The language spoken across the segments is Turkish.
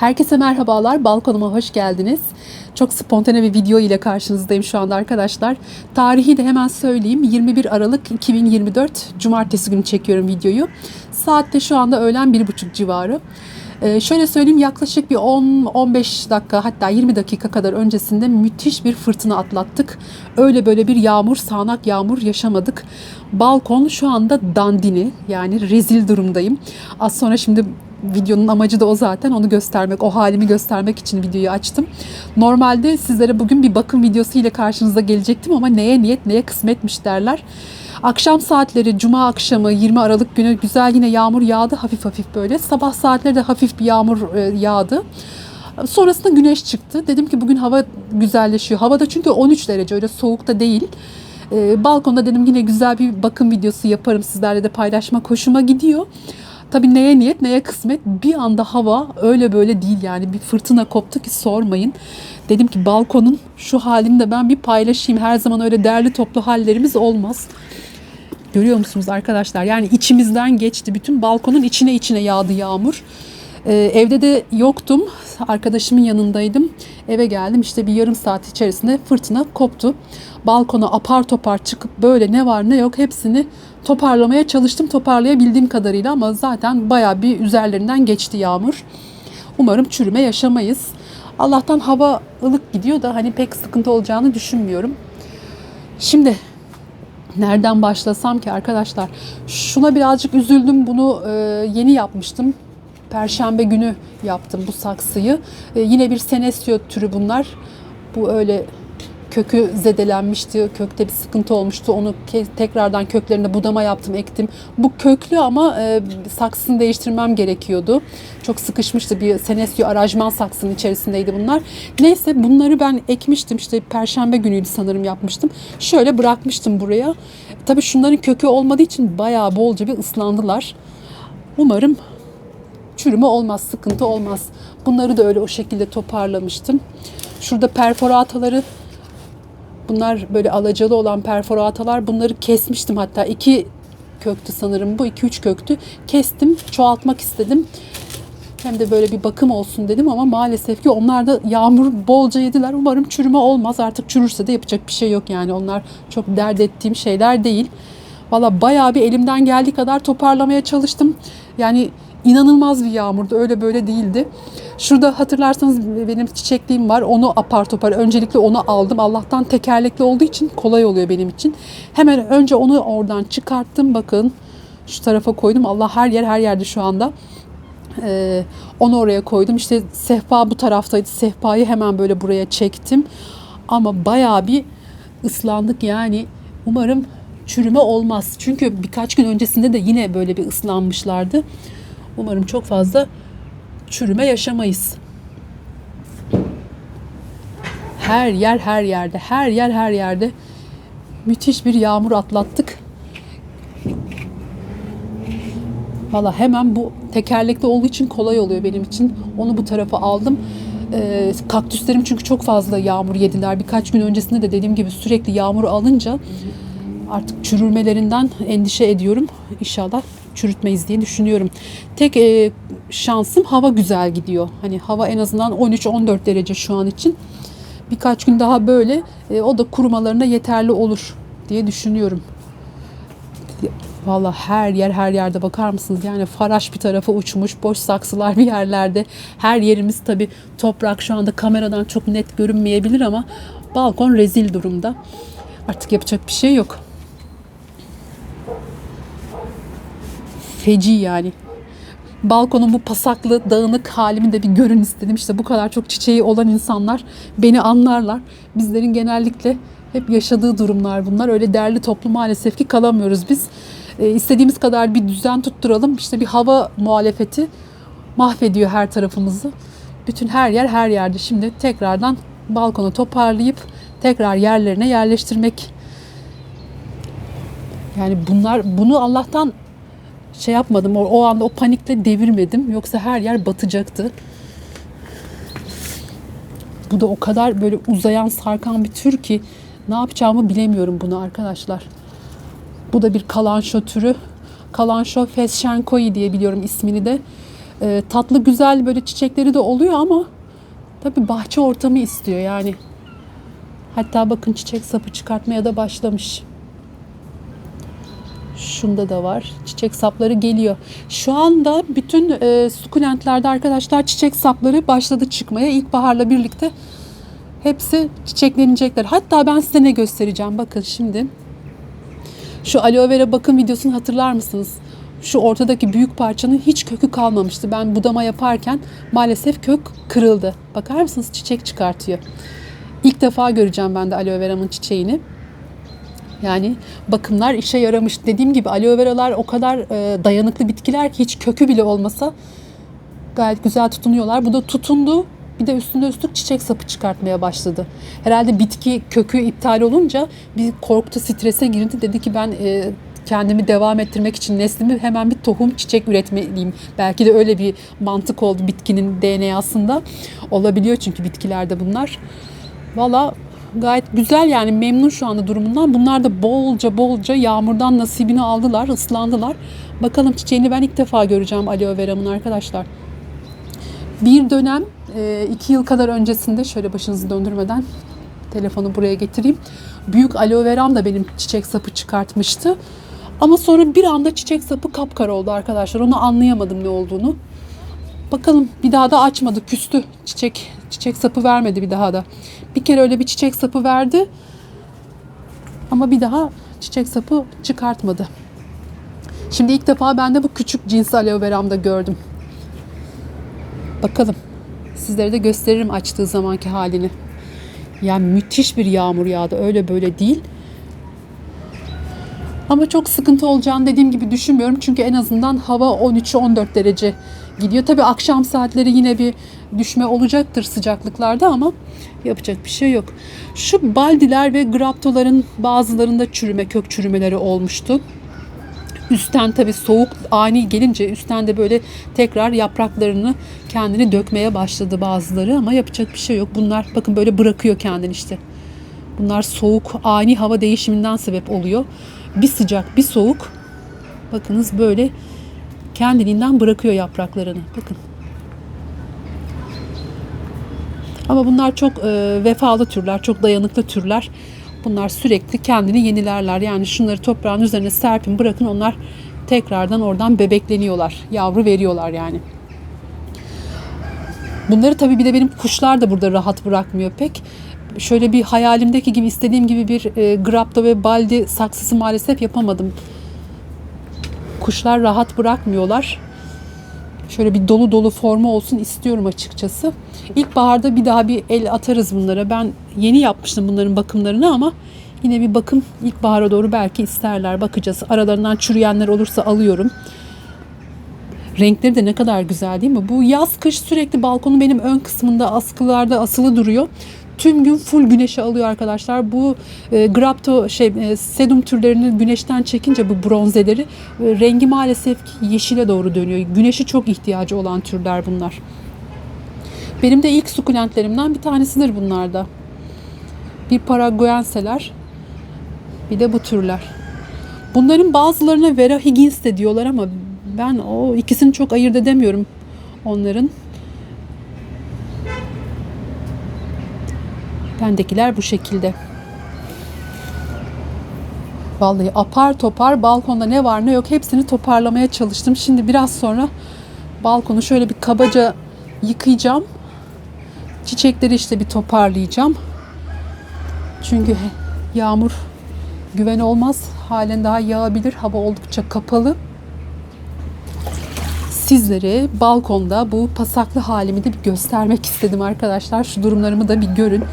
Herkese merhabalar. Balkonuma hoş geldiniz. Çok spontane bir video ile karşınızdayım şu anda arkadaşlar. Tarihi de hemen söyleyeyim. 21 Aralık 2024 Cumartesi günü çekiyorum videoyu. Saatte şu anda öğlen 1.30 civarı. Ee, şöyle söyleyeyim yaklaşık bir 10-15 dakika hatta 20 dakika kadar öncesinde müthiş bir fırtına atlattık. Öyle böyle bir yağmur, sağanak yağmur yaşamadık. Balkon şu anda dandini yani rezil durumdayım. Az sonra şimdi videonun amacı da o zaten onu göstermek, o halimi göstermek için videoyu açtım. Normalde sizlere bugün bir bakım videosu ile karşınıza gelecektim ama neye niyet neye kısmetmiş derler. Akşam saatleri cuma akşamı 20 Aralık günü güzel yine yağmur yağdı hafif hafif böyle. Sabah saatleri de hafif bir yağmur e, yağdı. Sonrasında güneş çıktı. Dedim ki bugün hava güzelleşiyor. Havada çünkü 13 derece öyle soğuk da değil. Ee, balkonda dedim yine güzel bir bakım videosu yaparım sizlerle de paylaşmak hoşuma gidiyor. Tabii neye niyet neye kısmet bir anda hava öyle böyle değil yani bir fırtına koptu ki sormayın. Dedim ki balkonun şu halini de ben bir paylaşayım. Her zaman öyle derli toplu hallerimiz olmaz. Görüyor musunuz arkadaşlar? Yani içimizden geçti. Bütün balkonun içine içine yağdı yağmur. Ee, evde de yoktum. Arkadaşımın yanındaydım. Eve geldim. İşte bir yarım saat içerisinde fırtına koptu. Balkona apar topar çıkıp böyle ne var ne yok hepsini toparlamaya çalıştım. Toparlayabildiğim kadarıyla ama zaten bayağı bir üzerlerinden geçti yağmur. Umarım çürüme yaşamayız. Allah'tan hava ılık gidiyor da hani pek sıkıntı olacağını düşünmüyorum. Şimdi nereden başlasam ki arkadaşlar? Şuna birazcık üzüldüm. Bunu e, yeni yapmıştım. Perşembe günü yaptım bu saksıyı. E, yine bir senesio türü bunlar. Bu öyle kökü zedelenmişti. Kökte bir sıkıntı olmuştu. Onu tekrardan köklerine budama yaptım, ektim. Bu köklü ama e, saksısını değiştirmem gerekiyordu. Çok sıkışmıştı. Bir senesio arajman saksının içerisindeydi bunlar. Neyse bunları ben ekmiştim. İşte perşembe günüydü sanırım yapmıştım. Şöyle bırakmıştım buraya. Tabii şunların kökü olmadığı için bayağı bolca bir ıslandılar. Umarım çürüme olmaz, sıkıntı olmaz. Bunları da öyle o şekilde toparlamıştım. Şurada perforataları bunlar böyle alacalı olan perforatalar bunları kesmiştim hatta iki köktü sanırım bu iki üç köktü kestim çoğaltmak istedim hem de böyle bir bakım olsun dedim ama maalesef ki onlar da yağmur bolca yediler. Umarım çürüme olmaz. Artık çürürse de yapacak bir şey yok yani. Onlar çok dert ettiğim şeyler değil. Valla bayağı bir elimden geldiği kadar toparlamaya çalıştım. Yani inanılmaz bir yağmurdu. Öyle böyle değildi. Şurada hatırlarsanız benim çiçekliğim var. Onu apar topar öncelikle onu aldım. Allah'tan tekerlekli olduğu için kolay oluyor benim için. Hemen önce onu oradan çıkarttım. Bakın şu tarafa koydum. Allah her yer her yerde şu anda. Ee, onu oraya koydum. İşte sehpa bu taraftaydı. Sehpayı hemen böyle buraya çektim. Ama bayağı bir ıslandık yani. Umarım çürüme olmaz. Çünkü birkaç gün öncesinde de yine böyle bir ıslanmışlardı. Umarım çok fazla çürüme yaşamayız. Her yer her yerde, her yer her yerde müthiş bir yağmur atlattık. Valla hemen bu tekerlekli olduğu için kolay oluyor benim için. Onu bu tarafa aldım. Ee, kaktüslerim çünkü çok fazla yağmur yediler. Birkaç gün öncesinde de dediğim gibi sürekli yağmur alınca artık çürürmelerinden endişe ediyorum. İnşallah çürütmeyiz diye düşünüyorum. Tek e, şansım hava güzel gidiyor. Hani hava en azından 13-14 derece şu an için. Birkaç gün daha böyle e, o da kurumalarına yeterli olur diye düşünüyorum. Valla her yer her yerde bakar mısınız? Yani faraş bir tarafa uçmuş, boş saksılar bir yerlerde. Her yerimiz tabi toprak şu anda kameradan çok net görünmeyebilir ama balkon rezil durumda. Artık yapacak bir şey yok. Feci yani. Balkonun bu pasaklı, dağınık halimi de bir görün istedim. İşte bu kadar çok çiçeği olan insanlar beni anlarlar. Bizlerin genellikle hep yaşadığı durumlar bunlar. Öyle derli toplu maalesef ki kalamıyoruz biz. E, istediğimiz kadar bir düzen tutturalım. İşte bir hava muhalefeti mahvediyor her tarafımızı. Bütün her yer her yerde. Şimdi tekrardan balkonu toparlayıp tekrar yerlerine yerleştirmek. Yani bunlar bunu Allah'tan şey yapmadım. O, o anda o panikle devirmedim. Yoksa her yer batacaktı. Bu da o kadar böyle uzayan sarkan bir tür ki ne yapacağımı bilemiyorum bunu arkadaşlar. Bu da bir kalanşo türü. Kalanşo fesşenkoi diye biliyorum ismini de. e, tatlı güzel böyle çiçekleri de oluyor ama tabii bahçe ortamı istiyor yani. Hatta bakın çiçek sapı çıkartmaya da başlamış. Şunda da var. Çiçek sapları geliyor. Şu anda bütün e, sukulentlerde arkadaşlar çiçek sapları başladı çıkmaya. İlkbaharla birlikte hepsi çiçeklenecekler. Hatta ben size ne göstereceğim. Bakın şimdi. Şu aloe vera bakım videosunu hatırlar mısınız? Şu ortadaki büyük parçanın hiç kökü kalmamıştı. Ben budama yaparken maalesef kök kırıldı. Bakar mısınız? Çiçek çıkartıyor. İlk defa göreceğim ben de aloe vera'nın çiçeğini. Yani bakımlar işe yaramış. Dediğim gibi aloe veralar o kadar e, dayanıklı bitkiler ki hiç kökü bile olmasa gayet güzel tutunuyorlar. Bu da tutundu. Bir de üstünde üstlük çiçek sapı çıkartmaya başladı. Herhalde bitki kökü iptal olunca bir korktu, strese girdi. Dedi ki ben e, kendimi devam ettirmek için neslimi hemen bir tohum çiçek üretmeliyim. Belki de öyle bir mantık oldu bitkinin DNA'sında. Olabiliyor çünkü bitkilerde bunlar. Valla gayet güzel yani memnun şu anda durumundan. Bunlar da bolca bolca yağmurdan nasibini aldılar, ıslandılar. Bakalım çiçeğini ben ilk defa göreceğim aloe vera'mın arkadaşlar. Bir dönem e, iki yıl kadar öncesinde şöyle başınızı döndürmeden telefonu buraya getireyim. Büyük aloe veram da benim çiçek sapı çıkartmıştı. Ama sonra bir anda çiçek sapı kapkara oldu arkadaşlar. Onu anlayamadım ne olduğunu. Bakalım bir daha da açmadı. Küstü. Çiçek çiçek sapı vermedi bir daha da. Bir kere öyle bir çiçek sapı verdi. Ama bir daha çiçek sapı çıkartmadı. Şimdi ilk defa ben de bu küçük cins aloe veramda gördüm. Bakalım. Sizlere de gösteririm açtığı zamanki halini. Yani müthiş bir yağmur yağdı. Öyle böyle değil. Ama çok sıkıntı olacağını dediğim gibi düşünmüyorum. Çünkü en azından hava 13-14 derece gidiyor. Tabii akşam saatleri yine bir düşme olacaktır sıcaklıklarda ama yapacak bir şey yok. Şu baldiler ve graptoların bazılarında çürüme, kök çürümeleri olmuştu. Üstten tabii soğuk ani gelince üstten de böyle tekrar yapraklarını kendini dökmeye başladı bazıları ama yapacak bir şey yok. Bunlar bakın böyle bırakıyor kendini işte. Bunlar soğuk ani hava değişiminden sebep oluyor. Bir sıcak bir soğuk bakınız böyle kendiliğinden bırakıyor yapraklarını. Bakın. Ama bunlar çok e, vefalı türler, çok dayanıklı türler. Bunlar sürekli kendini yenilerler. Yani şunları toprağın üzerine serpin bırakın onlar tekrardan oradan bebekleniyorlar. Yavru veriyorlar yani. Bunları tabii bir de benim kuşlar da burada rahat bırakmıyor pek. Şöyle bir hayalimdeki gibi istediğim gibi bir e, grapto ve baldi saksısı maalesef yapamadım. Kuşlar rahat bırakmıyorlar. Şöyle bir dolu dolu formu olsun istiyorum açıkçası. İlkbaharda bir daha bir el atarız bunlara. Ben yeni yapmıştım bunların bakımlarını ama yine bir bakım ilkbahara doğru belki isterler. Bakacağız. Aralarından çürüyenler olursa alıyorum. Renkleri de ne kadar güzel değil mi? Bu yaz kış sürekli balkonun benim ön kısmında askılarda asılı duruyor. Tüm gün full güneşe alıyor arkadaşlar. Bu e, grapto şey e, sedum türlerini güneşten çekince bu bronzeleri e, rengi maalesef ki yeşile doğru dönüyor. Güneşi çok ihtiyacı olan türler bunlar. Benim de ilk sukulentlerimden bir tanesidir bunlar da. Bir paraguenseler, bir de bu türler. Bunların bazılarına Vera Higgins de diyorlar ama ben o ikisini çok ayırt edemiyorum onların. Bendekiler bu şekilde. Vallahi apar topar balkonda ne var ne yok hepsini toparlamaya çalıştım. Şimdi biraz sonra balkonu şöyle bir kabaca yıkayacağım. Çiçekleri işte bir toparlayacağım. Çünkü yağmur güven olmaz. Halen daha yağabilir. Hava oldukça kapalı. Sizlere balkonda bu pasaklı halimi de bir göstermek istedim arkadaşlar. Şu durumlarımı da bir görün.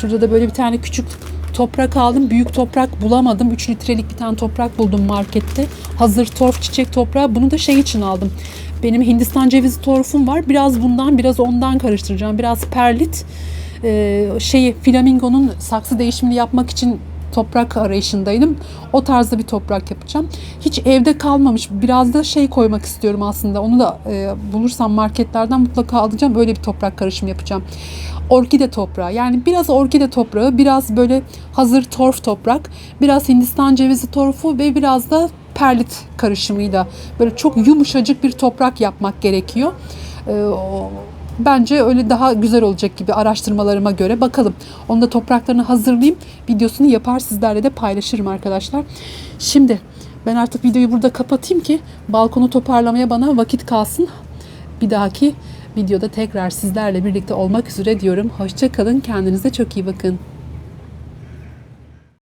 Şurada da böyle bir tane küçük toprak aldım. Büyük toprak bulamadım. 3 litrelik bir tane toprak buldum markette. Hazır torf çiçek toprağı. Bunu da şey için aldım. Benim Hindistan cevizi torfum var. Biraz bundan biraz ondan karıştıracağım. Biraz perlit. Ee, şeyi flamingonun saksı değişimini yapmak için toprak arayışındaydım. O tarzda bir toprak yapacağım. Hiç evde kalmamış. Biraz da şey koymak istiyorum aslında. Onu da e, bulursam marketlerden mutlaka alacağım. Böyle bir toprak karışımı yapacağım. Orkide toprağı. Yani biraz orkide toprağı, biraz böyle hazır torf toprak, biraz Hindistan cevizi torfu ve biraz da perlit karışımıyla böyle çok yumuşacık bir toprak yapmak gerekiyor. Ee, Bence öyle daha güzel olacak gibi araştırmalarıma göre. Bakalım. Onu da topraklarını hazırlayayım. Videosunu yapar sizlerle de paylaşırım arkadaşlar. Şimdi ben artık videoyu burada kapatayım ki balkonu toparlamaya bana vakit kalsın. Bir dahaki videoda tekrar sizlerle birlikte olmak üzere diyorum. Hoşça kalın. Kendinize çok iyi bakın.